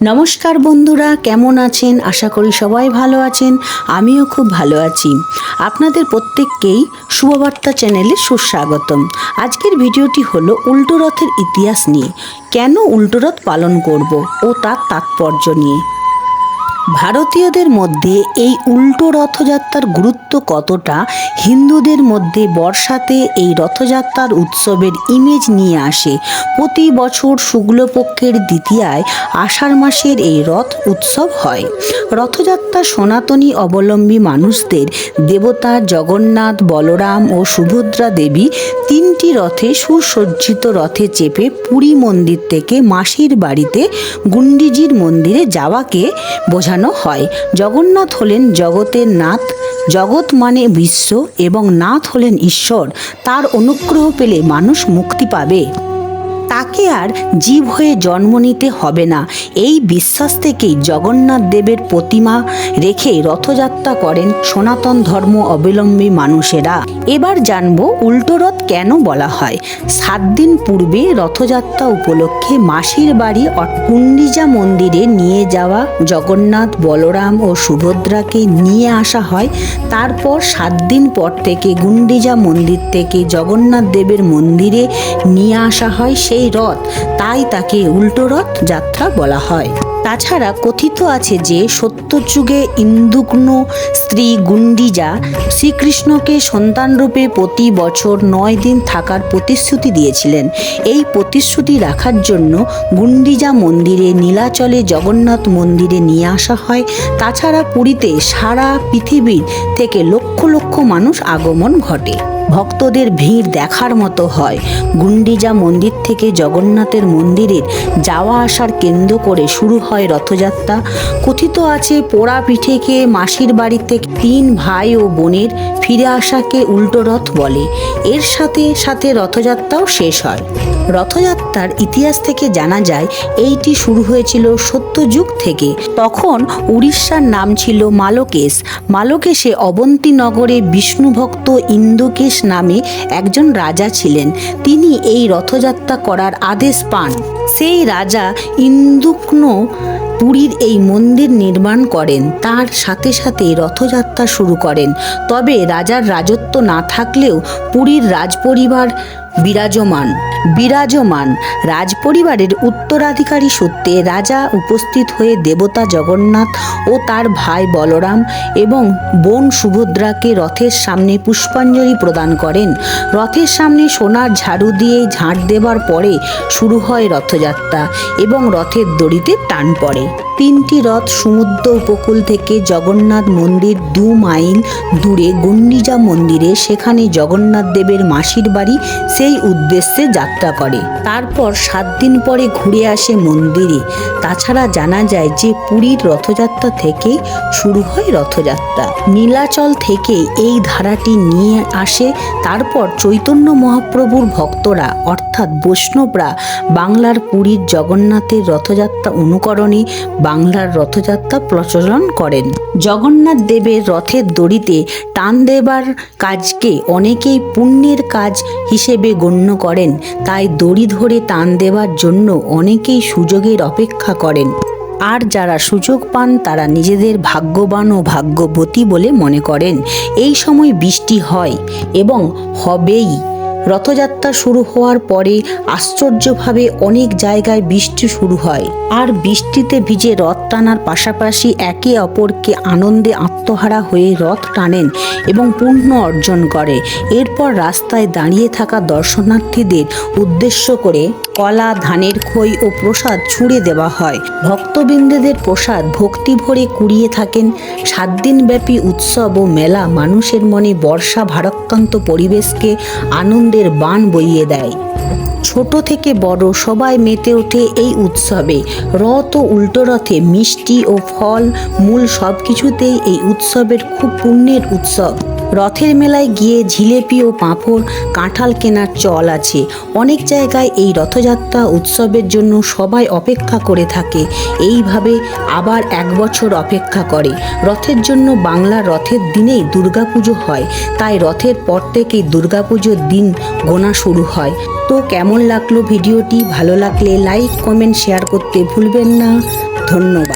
নমস্কার বন্ধুরা, কেমন আছেন? আশা করি সবাই ভালো আছেন। আমিও খুব ভালো আছি। আপনাদের প্রত্যেককেই শুভবার্তা চ্যানেলে সুস্বাগতম। আজকের ভিডিওটি হলো উল্টো রথের ইতিহাস নিয়ে। কেন উল্টো রথ পালন করব ও তার তাৎপর্য নিয়ে? ভারতীয়দের মধ্যে এই উল্টো রথযাত্রার গুরুত্ব কতটা? হিন্দুদের মধ্যে বর্ষাতে এই রথযাত্রার উৎসবের ইমেজ নিয়ে আসে। প্রতি বছর শুক্লপক্ষের দ্বিতীয়ায় আষাঢ় মাসের এই রথ উৎসব হয়। রথযাত্রা সনাতনী অবলম্বী মানুষদের দেবতা জগন্নাথ, বলরাম ও সুভদ্রা দেবী তিনটি রথে সুসজ্জিত রথে চেপে পুরী মন্দির থেকে মাসির বাড়িতে গুন্ডিজির মন্দিরে যাওয়াকে বোঝানো হয়? জগন্নাথ হলেন জগতের নাথ। জগৎ মানে বিশ্ব এবং নাথ হলেন ঈশ্বর। তার অনুগ্রহ পেলে মানুষ মুক্তি পাবে। তাকে আর জীব হয়ে জন্ম নিতে হবে না। এই বিশ্বাস থেকেই জগন্নাথ দেবের প্রতিমা রেখে রথযাত্রা করেন সনাতন ধর্ম অবলম্বী মানুষেরা। এবার জানব উল্টো রথ কেন বলা হয়। সাত দিন পূর্বে রথযাত্রা উপলক্ষে মাসির বাড়ি কুণ্ডিজা মন্দিরে নিয়ে যাওয়া জগন্নাথ, বলরাম ও সুভদ্রাকে নিয়ে আসা হয়। তারপর সাত দিন পর থেকে গুন্ডিজা মন্দির থেকে জগন্নাথ দেবের মন্দিরে নিয়ে আসা হয়। সেই রথ, তাই তাকে উল্টো রথ যাত্রা বলা হয়। তাছাড়া কথিত আছে যে, সত্যযুগে ইন্দুগ্ন স্ত্রী গুন্ডিজা শ্রীকৃষ্ণকে সন্তানরূপে প্রতি বছর নয় দিন থাকার প্রতিশ্রুতি দিয়েছিলেন। এই প্রতিশ্রুতি রাখার জন্য গুন্ডিজা মন্দিরে, নীলাচলে জগন্নাথ মন্দিরে নিয়ে আসা হয়। তাছাড়া পুরীতে সারা পৃথিবীর থেকে লক্ষ লক্ষ মানুষ আগমন ঘটে। ভক্তদের ভিড় দেখার মতো হয়। গুন্ডিজা মন্দির থেকে জগন্নাথের মন্দিরের যাওয়া আসার কেন্দ্র করে শুরু হয় রথযাত্রা। কথিত আছে পোড়া পিঠেকে মাসির বাড়িতে তিন ভাই ও বোনের ফিরে আসাকে উল্টো রথ বলে। এর সাথে সাথে রথযাত্রাও শেষ হয়। রথযাত্রার ইতিহাস থেকে জানা যায়, এইটি শুরু হয়েছিল সত্যযুগ থেকে। তখন উড়িষ্যার নাম ছিল মালকেশ। মালকেশে অবন্তী নগরে বিষ্ণুভক্ত ইন্দুকেশ নামে একজন রাজা ছিলেন। তিনি এই রথযাত্রা করার আদেশ পান। সেই রাজা ইন্দুক্ন পুরীর এই মন্দির নির্মাণ করেন। তার সাথে সাথে রথযাত্রা শুরু করেন। তবে রাজার রাজত্ব না থাকলেও পুরীর রাজপরিবার বিরাজমান বিরাজমান। রাজপরিবারের উত্তরাধিকারী সূত্রে রাজা উপস্থিত হয়ে দেবতা জগন্নাথ ও তার ভাই বলরাম এবং বোন সুভদ্রাকে রথের সামনে পুষ্পাঞ্জলি প্রদান করেন। রথের সামনে সোনার ঝাড়ু দিয়ে ঝাঁট দেবার পরে শুরু হয় রথযাত্রা এবং রথের দড়িতে টান পড়ে। তিনটি রথ সমুদ্র উপকূল থেকে জগন্নাথ মন্দির দু মাইল দূরে গুন্ডিজা মন্দিরে, সেখানে জগন্নাথ দেবের মাসির বাড়ি সেই উদ্দেশ্যে যাত্রা করে। তারপর সাত দিন পরে ঘুরে আসে মন্দিরে। তাছাড়া জানা যায় যে পুরীর রথযাত্রা থেকেই শুরু হয় রথযাত্রা। নীলাচল থেকে এই ধারাটি নিয়ে আসে। তারপর চৈতন্য মহাপ্রভুর ভক্তরা, অর্থাৎ বৈষ্ণবরা, বাংলার পুরীর জগন্নাথের রথযাত্রা অনুকরণে বাংলার রথযাত্রা প্রচলন করেন। জগন্নাথ দেবের রথের দড়িতে টান দেবার কাজকে অনেকেই পুণ্যের কাজ হিসেবে গণ্য করেন। তাই দড়ি ধরে টান দেওয়ার জন্য অনেকেই সুযোগের অপেক্ষা করেন। আর যারা সুযোগ পান, তারা নিজেদের ভাগ্যবান ও ভাগ্যবতী বলে মনে করেন। এই সময় বৃষ্টি হয় এবং হবেই। রথযাত্রা শুরু হওয়ার পরে আশ্চর্যভাবে অনেক জায়গায় বৃষ্টি শুরু হয়। আর বৃষ্টিতে ভিজে রথ টানার পাশাপাশি একে অপরকে আনন্দে আত্মহারা হয়ে রথ টানেন এবং পুণ্য অর্জন করে। এরপর রাস্তায় দাঁড়িয়ে থাকা দর্শনার্থীদের উদ্দেশ্য করে কলা, ধানের খই ও প্রসাদ ছুঁড়ে দেওয়া হয়। ভক্তবৃন্দদের প্রসাদ ভক্তি ভরে কুড়িয়ে থাকেন। সাত দিনব্যাপী উৎসব ও মেলা মানুষের মনে বর্ষা ভারাক্রান্ত পরিবেশকে আনন্দের বান বইয়ে দেয়। ছোট থেকে বড় সবাই মেতে ওঠে এই উৎসবে। রথ ও উল্টো রথে মিষ্টি ও ফল, মূল সব কিছুতেই এই উৎসবের খুব পুণ্যের উৎসব। রথের মেলায় গিয়ে জিলেপি ও পাঁপড়, কাঁঠাল কেনার চল আছে। অনেক জায়গায় এই রথযাত্রা উৎসবের জন্য সবাই অপেক্ষা করে থাকে। এইভাবে আবার এক বছর অপেক্ষা করে। রথের জন্য বাংলার রথের দিনেই দুর্গাপুজো হয়। তাই রথের পর থেকেই দুর্গাপুজোর দিন গোনা শুরু হয়। তো কেমন লাগল ভিডিওটি? ভালো লাগলে লাইক, কমেন্ট, শেয়ার করতে ভুলবেন না। ধন্যবাদ।